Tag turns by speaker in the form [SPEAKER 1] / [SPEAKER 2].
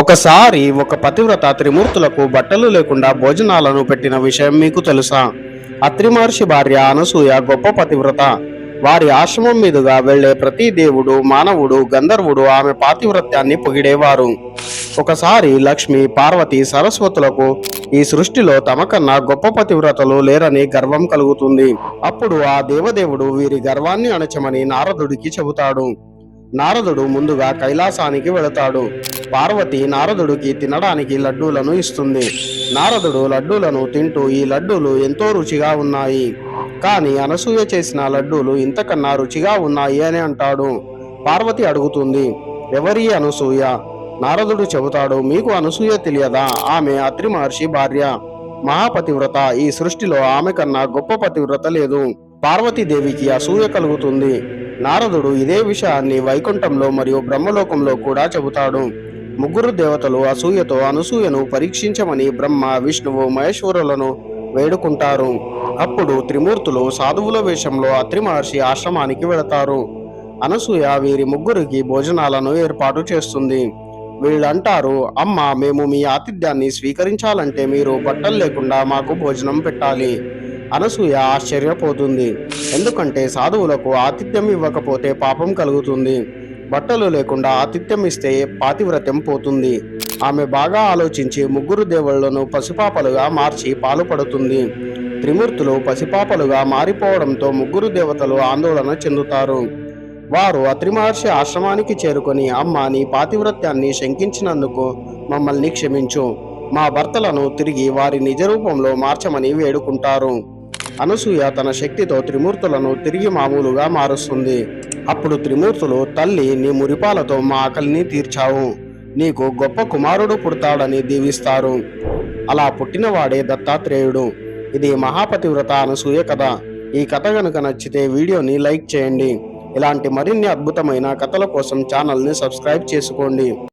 [SPEAKER 1] ఒకసారి ఒక పతివ్రత త్రిమూర్తులకు బట్టలు లేకుండా భోజనాలను పెట్టిన విషయం మీకు తెలుసా? అత్రిమహర్షి భార్య అనసూయ గొప్ప పతివ్రత. వారి ఆశ్రమం మీదుగా వెళ్ళే ప్రతి దేవుడు మానవుడు గంధర్వుడు ఆమె పాతివ్రత్యాన్ని పొగిడేవారు. ఒకసారి లక్ష్మి పార్వతి సరస్వతులకు ఈ సృష్టిలో తమకన్నా గొప్ప పతివ్రతలు లేరని గర్వం కలుగుతుంది. అప్పుడు ఆ దేవదేవుడు వీరి గర్వాన్ని అణచమని నారదుడికి చెబుతాడు. నారదుడు ముందుగా కైలాసానికి వెళతాడు. పార్వతి నారదుడికి తినడానికి లడ్డూలను ఇస్తుంది. నారదుడు లడ్డూలను తింటూ ఈ లడ్డూలు ఎంతో రుచిగా ఉన్నాయి. కానీ అనసూయ చేసిన లడ్డూలు ఇంతకన్నా రుచిగా ఉన్నాయి అని అంటాడు. పార్వతి అడుగుతుంది ఎవరి అనసూయ? నారదుడు చెబుతాడు మీకు అనసూయ తెలియదా? ఆమె అత్రి మహర్షి భార్య. మహాపతివ్రత ఈ సృష్టిలో ఆమె కన్నా గొప్ప పతివ్రత లేదు. పార్వతీదేవికి అసూయ కలుగుతుంది. నారదుడు ఇదే విషయాన్ని వైకుంఠంలో మరియు బ్రహ్మలోకంలో కూడా చెబుతాడు. ముగ్గురు దేవతలు అసూయతో అనసూయను పరీక్షించమని బ్రహ్మ విష్ణువు మహేశ్వరులను వేడుకుంటారు. అప్పుడు త్రిమూర్తులు సాధువుల వేషంలో అత్రి మహర్షి ఆశ్రమానికి వెళతారు. అనసూయ వీరి ముగ్గురికి భోజనాలను ఏర్పాటు చేస్తుంది. వీళ్ళంటారు అమ్మ మేము మీ ఆతిథ్యాన్ని స్వీకరించాలంటే మీరు బట్టలు లేకుండా మాకు భోజనం పెట్టాలి. అనసూయ ఆశ్చర్యపోతుంది. ఎందుకంటే సాధువులకు ఆతిథ్యం ఇవ్వకపోతే పాపం కలుగుతుంది. బట్టలు లేకుండా ఆతిథ్యం ఇస్తే పాతివ్రత్యం పోతుంది. ఆమె బాగా ఆలోచించి ముగ్గురు దేవుళ్ళను పసిపాపలుగా మార్చి పాలుపడుతుంది. త్రిమూర్తులు పసిపాపలుగా మారిపోవడంతో ముగ్గురు దేవతలు ఆందోళన చెందుతారు. వారు అత్రిమహర్షి ఆశ్రమానికి చేరుకొని అమ్మ నీ పాతివ్రత్యాన్ని శంకించినందుకు మమ్మల్ని క్షమించు. మా భర్తలను తిరిగి వారి నిజ రూపంలో మార్చమని వేడుకుంటారు. అనసూయ తన శక్తితో త్రిమూర్తులను తిరిగి మామూలుగా మారుస్తుంది. అప్పుడు త్రిమూర్తులు తల్లి నీ మురిపాలతో మా ఆకలిని తీర్చావు. నీకు గొప్ప కుమారుడు పుడతాడని దీవిస్తారు అలా పుట్టినవాడే దత్తాత్రేయుడు. ఇది మహాపతివ్రత అనసూయ కథ. ఈ కథ గనుక నచ్చితే వీడియోని లైక్ చేయండి. ఇలాంటి మరిన్ని అద్భుతమైన కథల కోసం ఛానల్ని సబ్స్క్రైబ్ చేసుకోండి.